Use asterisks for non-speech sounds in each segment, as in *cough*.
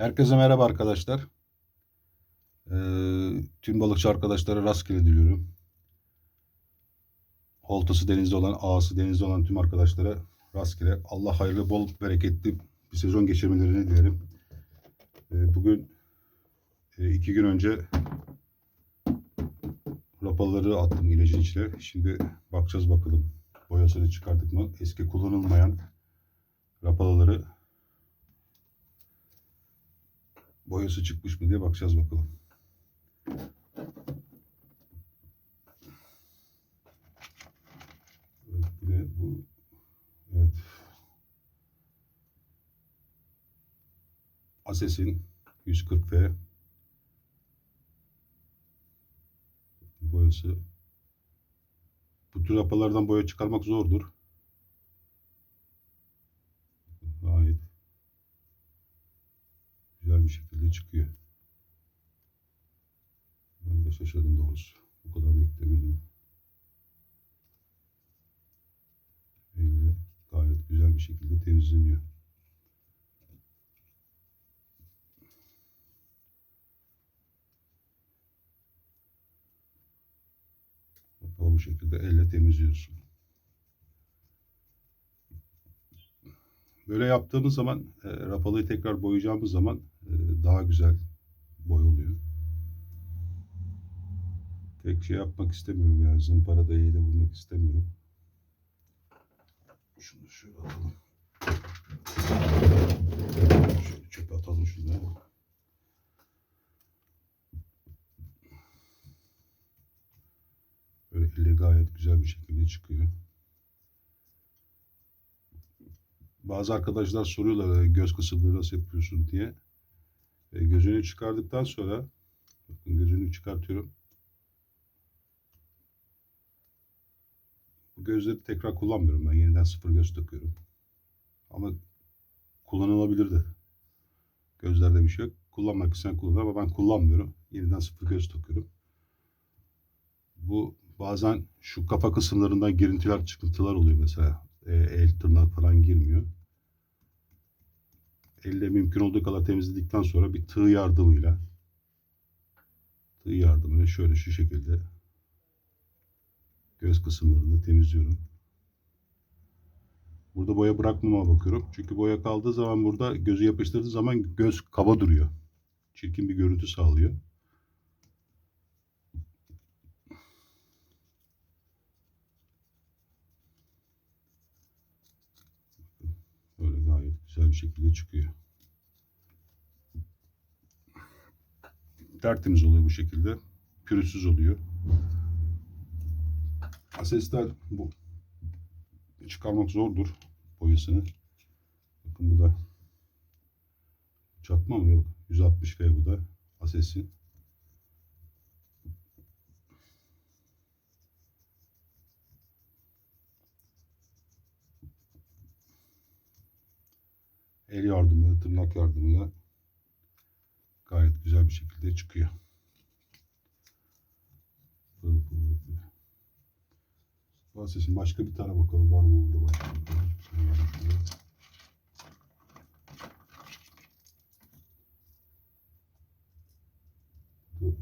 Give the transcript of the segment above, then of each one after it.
Herkese merhaba arkadaşlar. Ee, tüm balıkçı arkadaşlara rastgele diliyorum. Oltası denizde olan, ağası denizde olan tüm arkadaşlara rastgele. Allah hayırlı, bol, bereketli bir sezon geçirmelerini dilerim. Ee, bugün e, iki gün önce rapaları attım ilacın içine. Şimdi bakacağız bakalım. Boyasını çıkardık mı? Eski kullanılmayan rapaları boyası çıkmış mı diye bakacağız bakalım. Evet, yine bu evet. Ases'in 140F boyası. Bu tür rapalardan boya çıkarmak zordur. Gayet güzel şekilde çıkıyor. Ben de şaşırdım doğrusu. Bu kadar beklemiyordum. Elle gayet güzel bir şekilde temizleniyor. Kapağı bu şekilde elle temizliyorsun. Böyle yaptığımız zaman e, rapalıyı tekrar boyayacağımız zaman daha güzel boy oluyor. Tek şey yapmak istemiyorum yani zımpara da iyi de vurmak istemiyorum. Şunu şöyle atalım. Şöyle çöpe atalım şunları. Böyle elle gayet güzel bir şekilde çıkıyor. Bazı arkadaşlar soruyorlar "E, göz kısımları nasıl yapıyorsun diye. E, gözünü çıkardıktan sonra bakın gözünü çıkartıyorum. Gözleri tekrar kullanmıyorum ben. Yeniden sıfır göz takıyorum. Ama kullanılabilir de. Gözlerde bir şey yok. Kullanmak isteyen kullanır ama ben kullanmıyorum. Yeniden sıfır göz takıyorum. Bu bazen şu kafa kısımlarından girintiler çıkıntılar oluyor mesela. E, el tırnak falan girmiyor. Elle mümkün olduğu kadar temizledikten sonra bir tığ yardımıyla tığ yardımıyla şöyle şu şekilde göz kısımlarını temizliyorum. Burada boya bırakmama bakıyorum. Çünkü boya kaldığı zaman burada gözü yapıştırdığı zaman göz kaba duruyor. Çirkin bir görüntü sağlıyor. Böyle gayet güzel bir şekilde çıkıyor. Tertemiz oluyor bu şekilde. Pürüzsüz oluyor. Asesler bu çıkarmak zordur boyasını. Bakın bu da çakma mı yok. 160 V bu da Ases'in. El yardımı, tırnak yardımıyla gayet güzel bir şekilde çıkıyor. Pırıl pırıl pırıl. Bu sesin başka bir tane bakalım var mı burada başka bir tane.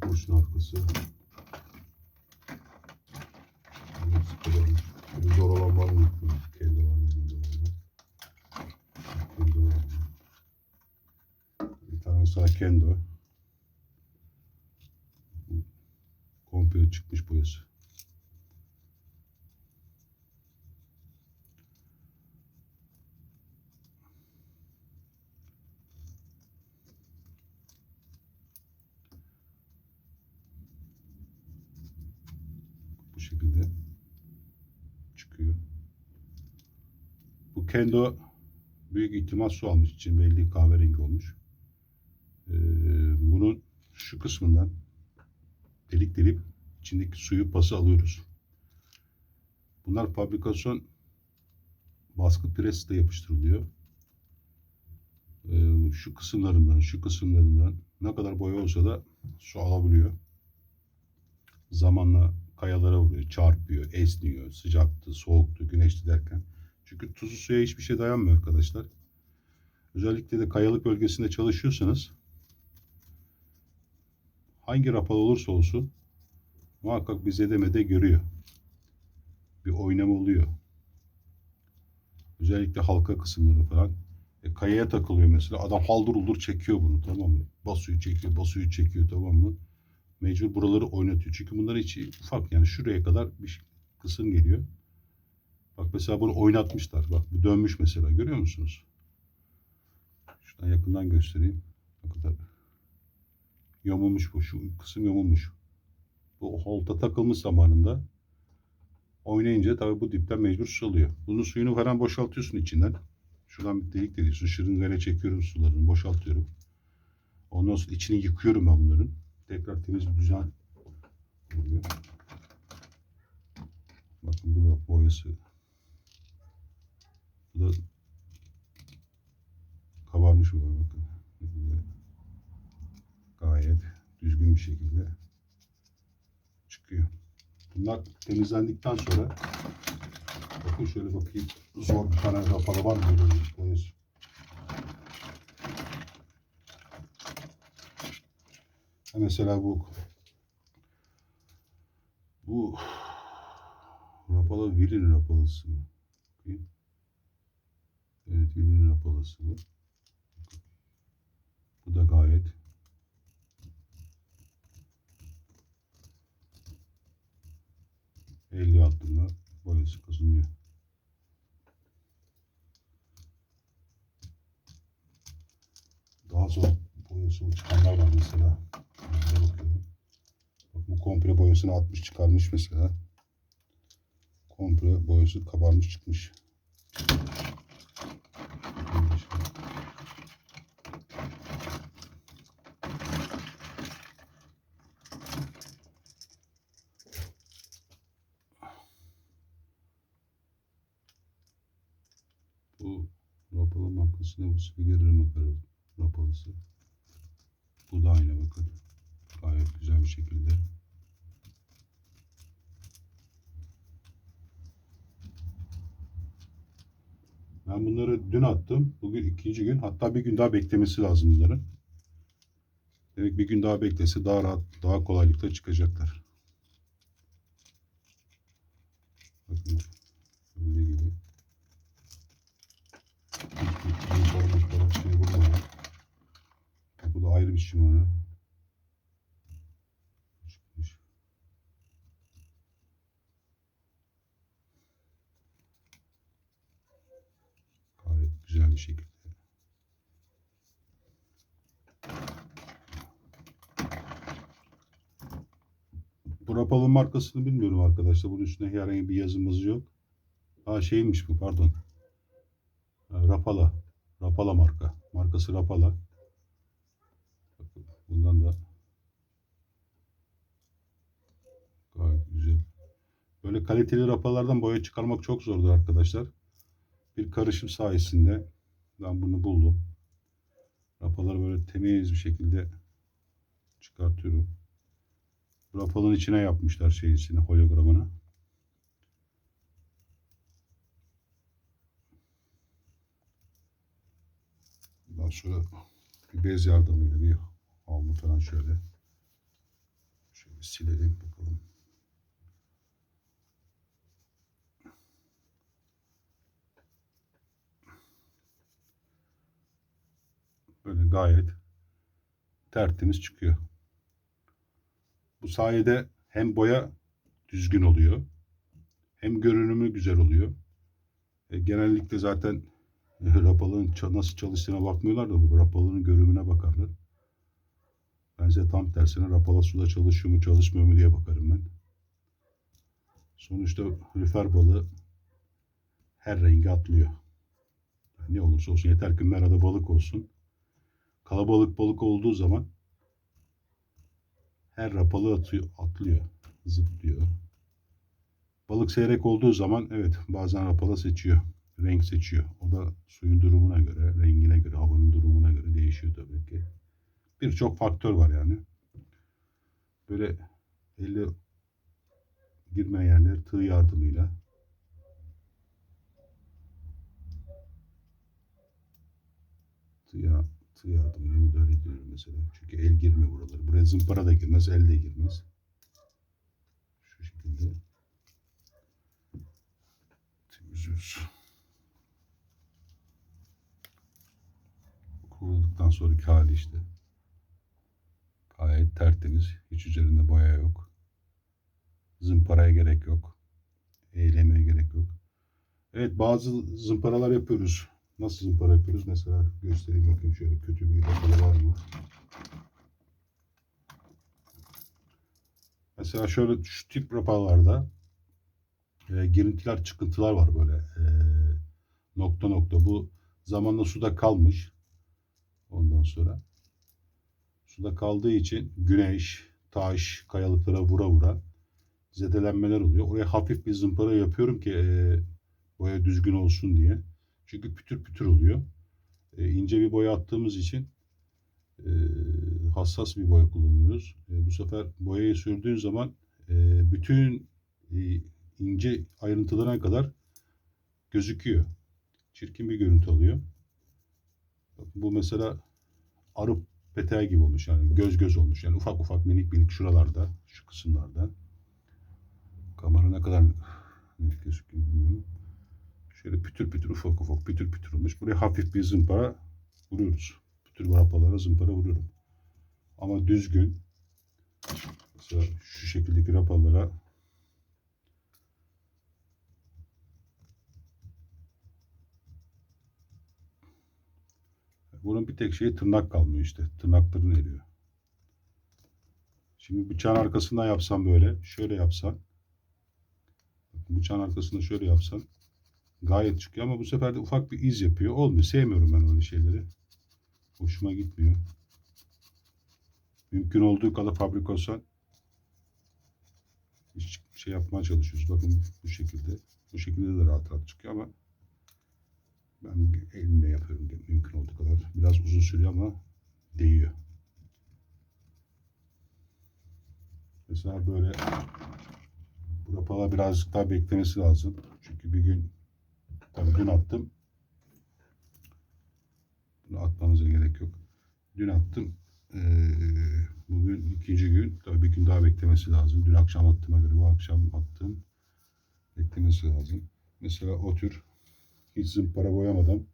Kurşun arkası. Zor olan var mı? Kendi var mı? Kendi var mı? Sağ kendo. Komple çıkmış boyası. Bu şekilde çıkıyor. Bu kendo büyük ihtimal su almış için belli kahverengi olmuş. Şu kısmından delik delip içindeki suyu pası alıyoruz. Bunlar fabrikasyon baskı presle yapıştırılıyor. Ee, şu kısımlarından, şu kısımlarından ne kadar boya olsa da su alabiliyor. Zamanla kayalara vuruyor, çarpıyor, esniyor, sıcaktı, soğuktu, güneşti derken. Çünkü tuzlu suya hiçbir şey dayanmıyor arkadaşlar. Özellikle de kayalık bölgesinde çalışıyorsanız hangi rapal olursa olsun muhakkak bir zedemede görüyor. Bir oynama oluyor. Özellikle halka kısımları falan. E, kayaya takılıyor mesela. Adam haldır uldur çekiyor bunu tamam mı? Basıyor çekiyor, basıyor çekiyor tamam mı? Mecbur buraları oynatıyor. Çünkü bunlar içi ufak yani şuraya kadar bir kısım geliyor. Bak mesela bunu oynatmışlar. Bak bu dönmüş mesela görüyor musunuz? Şuradan yakından göstereyim. Ne kadar yamulmuş bu. Şu kısım yamulmuş. Bu holta takılmış zamanında. Oynayınca tabii bu dipten mecbur su alıyor. Bunun suyunu falan boşaltıyorsun içinden. Şuradan bir delik deliyorsun. Şırıngayla çekiyorum sularını. Boşaltıyorum. Ondan sonra içini yıkıyorum ben bunların. Tekrar temiz bir düzen oluyor. Bakın bu da boyası. Bu da kabarmış bu bakın. Ne güzel. Gayet düzgün bir şekilde çıkıyor. Bunlar temizlendikten sonra bakın şöyle bakayım zor bir tane rapalı var mı böyle bir boyası? Ha Mesela bu bu rapalı Will'in rapalısı mı? Evet Will'in rapalısı bu. Bu da gayet elli altında boyası kazanıyor. Daha zor boyası çıkanlar var mesela. Bak bu komple boyasını atmış çıkarmış mesela. Komple boyası kabarmış çıkmış. Bu rapalı markasında bu Spiger'in makara rapalısı. Bu da aynı bakın. Gayet güzel bir şekilde. Ben bunları dün attım. Bugün ikinci gün. Hatta bir gün daha beklemesi lazım bunların. Demek bir gün daha beklese daha rahat, daha kolaylıkla çıkacaklar. Bakın. Böyle gibi. Hiçbir şey bulmadan. Bu da ayrı bir şımarı. Gayet güzel bir şekilde. Bu Rapal'ın markasını bilmiyorum arkadaşlar. Bunun üstünde herhangi bir yazımız yok. Ha şeymiş bu pardon. Rapala. Rapala marka. Markası Rapala. Bundan da gayet güzel. Böyle kaliteli rapalardan boya çıkarmak çok zordur arkadaşlar. Bir karışım sayesinde ben bunu buldum. Rapaları böyle temiz bir şekilde çıkartıyorum. Rapalın içine yapmışlar şeysini, hologramını. Daha sonra bir bez yardımıyla bir havlu falan şöyle şöyle silelim bakalım. Böyle gayet tertemiz çıkıyor. Bu sayede hem boya düzgün oluyor hem görünümü güzel oluyor. E, genellikle zaten e, *laughs* rapalığın nasıl çalıştığına bakmıyorlar da bu rapalığın görünümüne bakarlar. Ben size tam tersine rapala suda çalışıyor mu çalışmıyor mu diye bakarım ben. Sonuçta lüfer balığı her rengi atlıyor. Ne olursa olsun yeter ki merada balık olsun. Kalabalık balık olduğu zaman her rapalı atıyor, atlıyor, zıplıyor. Balık seyrek olduğu zaman evet bazen rapala seçiyor, renk seçiyor. O da suyun durumuna göre, rengine göre, havanın durumuna göre değişiyor tabii ki. Birçok faktör var yani. Böyle elle girmeyen yerler tığ yardımıyla tığ, tığ yardımıyla müdahale ediyorum mesela. Çünkü el girmiyor buraları. Buraya zımpara da girmez, el de girmez. Şu şekilde temizliyoruz. Kurulduktan sonraki hali işte. Gayet tertemiz. Hiç üzerinde boya yok. Zımparaya gerek yok. Eğlemeye gerek yok. Evet bazı zımparalar yapıyoruz. Nasıl zımpara yapıyoruz? Mesela göstereyim bakayım şöyle kötü bir zımpara var mı? Mesela şöyle şu tip rapalarda e, girintiler, çıkıntılar var böyle. E, nokta nokta. Bu zamanla suda kalmış. Ondan sonra suda kaldığı için güneş, taş, kayalıklara vura vura zedelenmeler oluyor. Oraya hafif bir zımpara yapıyorum ki e, boya düzgün olsun diye. Çünkü pütür pütür oluyor. E, ince bir boya attığımız için e, hassas bir boya kullanıyoruz. E, bu sefer boyayı sürdüğün zaman e, bütün e, ince ayrıntılarına kadar gözüküyor. Çirkin bir görüntü alıyor. Bu mesela arı peteği gibi olmuş yani göz göz olmuş yani ufak ufak minik minik şuralarda şu kısımlarda kamera ne kadar net gözüküyor bilmiyorum. Şöyle pütür pütür ufak ufak pütür pütür olmuş. Buraya hafif bir zımpara vuruyoruz. Pütür rapalara zımpara vuruyorum. Ama düzgün mesela şu şekildeki rapalara Bunun bir tek şeyi tırnak kalmıyor işte. Tırnakların eriyor. Şimdi bıçağın arkasından yapsam böyle. Şöyle yapsan. Bıçağın arkasında şöyle yapsan. Gayet çıkıyor ama bu sefer de ufak bir iz yapıyor. Olmuyor. Sevmiyorum ben öyle şeyleri. Hoşuma gitmiyor. Mümkün olduğu kadar fabrikasyon şey yapmaya çalışıyoruz. Bakın bu şekilde. Bu şekilde de rahat rahat çıkıyor ama ben elimle yapıyorum mümkün olduğu kadar. Biraz uzun sürüyor ama değiyor. Mesela böyle bu rapalar birazcık daha beklemesi lazım. Çünkü bir gün tabii dün attım. Bunu atmanıza gerek yok. Dün attım. Ee, bugün ikinci gün. Tabii bir gün daha beklemesi lazım. Dün akşam attığıma göre bu akşam attım. Beklemesi lazım. Mesela o tür hiç zımpara boyamadan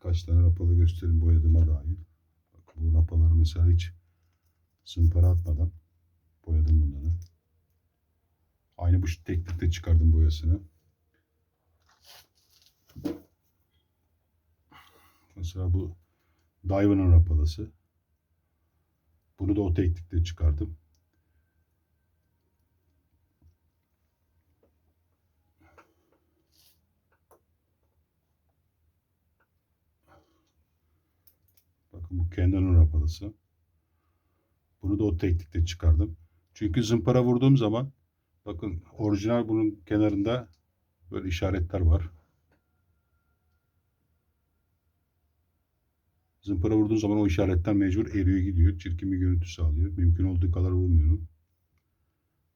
kaç tane rapalı gösterim boyadığıma dahil. Bak, bu rapaları mesela hiç zımpara atmadan boyadım bunları. Aynı bu teknikte çıkardım boyasını. Mesela bu Dive'ın rapalası. Bunu da o teknikte çıkardım. Bakın bu Canon'un rapalısı. Bunu da o teknikte çıkardım. Çünkü zımpara vurduğum zaman bakın orijinal bunun kenarında böyle işaretler var. Zımpara vurduğum zaman o işaretten mecbur eriyor gidiyor. Çirkin bir görüntü sağlıyor. Mümkün olduğu kadar vurmuyorum.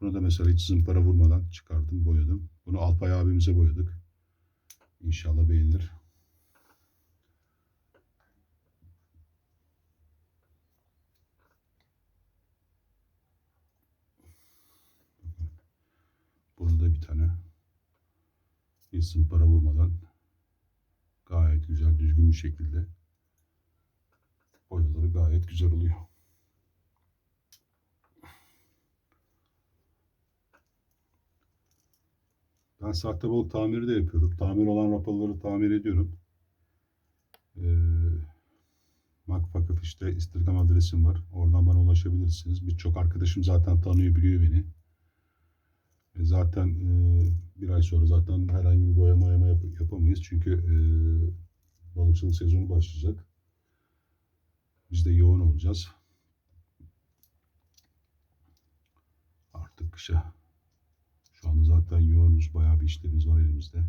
Bunu da mesela hiç zımpara vurmadan çıkardım, boyadım. Bunu Alpay abimize boyadık. İnşallah beğenir. Tane hiç zımpara vurmadan gayet güzel, düzgün bir şekilde boyaları gayet güzel oluyor. Ben sahte balık tamiri de yapıyorum. Tamir olan rapaları tamir ediyorum. Ee, Makfakat işte Instagram adresim var. Oradan bana ulaşabilirsiniz. Birçok arkadaşım zaten tanıyor, biliyor beni. E, Zaten e, bir ay sonra zaten herhangi bir boyama yama yap- yapamayız. Çünkü e, balıkçılık sezonu başlayacak. Biz de yoğun olacağız. Artık kışa. Şu anda zaten yoğunuz. Bayağı bir işlerimiz var elimizde.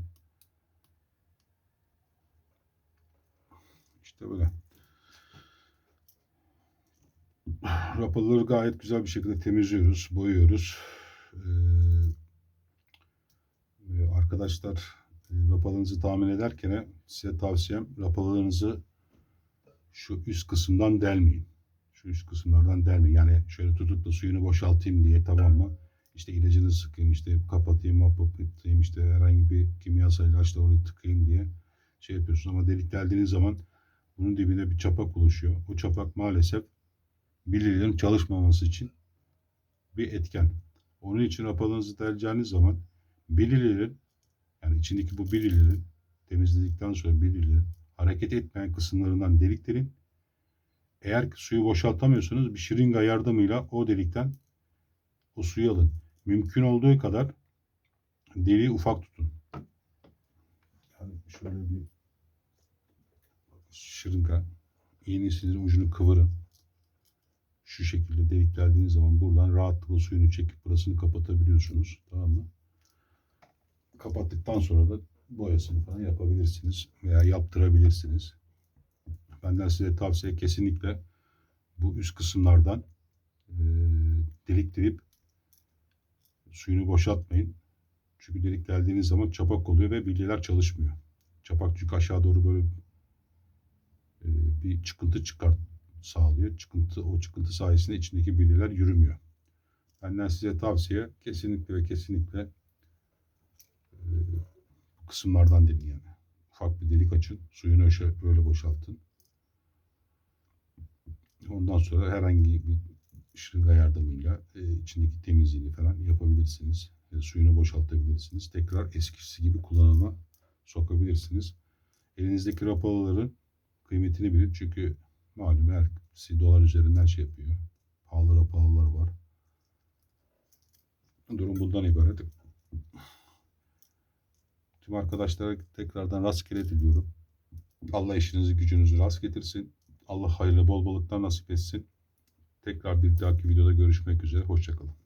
İşte böyle. Rapaları gayet güzel bir şekilde temizliyoruz, boyuyoruz. E, arkadaşlar e, rapalarınızı tahmin ederken size tavsiyem rapalarınızı şu üst kısımdan delmeyin. Şu üst kısımlardan delmeyin. Yani şöyle tutup da suyunu boşaltayım diye tamam mı? İşte ilacını sıkayım, işte kapatayım, kapatayım, işte herhangi bir kimyasal ilaçla oraya tıkayım diye şey yapıyorsun. Ama delik deldiğiniz zaman bunun dibine bir çapak oluşuyor. O çapak maalesef bilirlerin çalışmaması için bir etken. Onun için rapalarınızı deleceğiniz zaman bilirlerin yani içindeki bu bilirlerin temizledikten sonra bilirlerin hareket etmeyen kısımlarından deliklerin eğer ki suyu boşaltamıyorsanız bir şırınga yardımıyla o delikten o suyu alın. Mümkün olduğu kadar deliği ufak tutun. Yani şöyle bir şırınga iğnesinin ucunu kıvırın. Şu şekilde delik deldiğiniz zaman buradan rahatlıkla suyunu çekip burasını kapatabiliyorsunuz. Tamam mı? Kapattıktan sonra da boyasını falan yapabilirsiniz veya yaptırabilirsiniz. Benden size tavsiye kesinlikle bu üst kısımlardan e, delik delip suyunu boşaltmayın. Çünkü delik deldiğiniz zaman çapak oluyor ve bilyeler çalışmıyor. Çapak çünkü aşağı doğru böyle e, bir çıkıntı çıkart sağlıyor. Çıkıntı o çıkıntı sayesinde içindeki bilyeler yürümüyor. Benden size tavsiye kesinlikle ve kesinlikle e, kısımlardan yani. Ufak bir delik açın. Suyunu öyle, öyle boşaltın. Ondan sonra herhangi bir şırınga yardımıyla e, içindeki temizliğini falan yapabilirsiniz. E, suyunu boşaltabilirsiniz. Tekrar eskisi gibi kullanıma sokabilirsiniz. Elinizdeki rapaların kıymetini bilin. Çünkü malum hepsi dolar üzerinden şey yapıyor. Pahalı rapalılar var. Durum bundan ibaret. Tüm arkadaşlara tekrardan rastgele diliyorum. Allah işinizi gücünüzü rast getirsin. Allah hayırlı bol balıklar nasip etsin. Tekrar bir dahaki videoda görüşmek üzere. Hoşçakalın.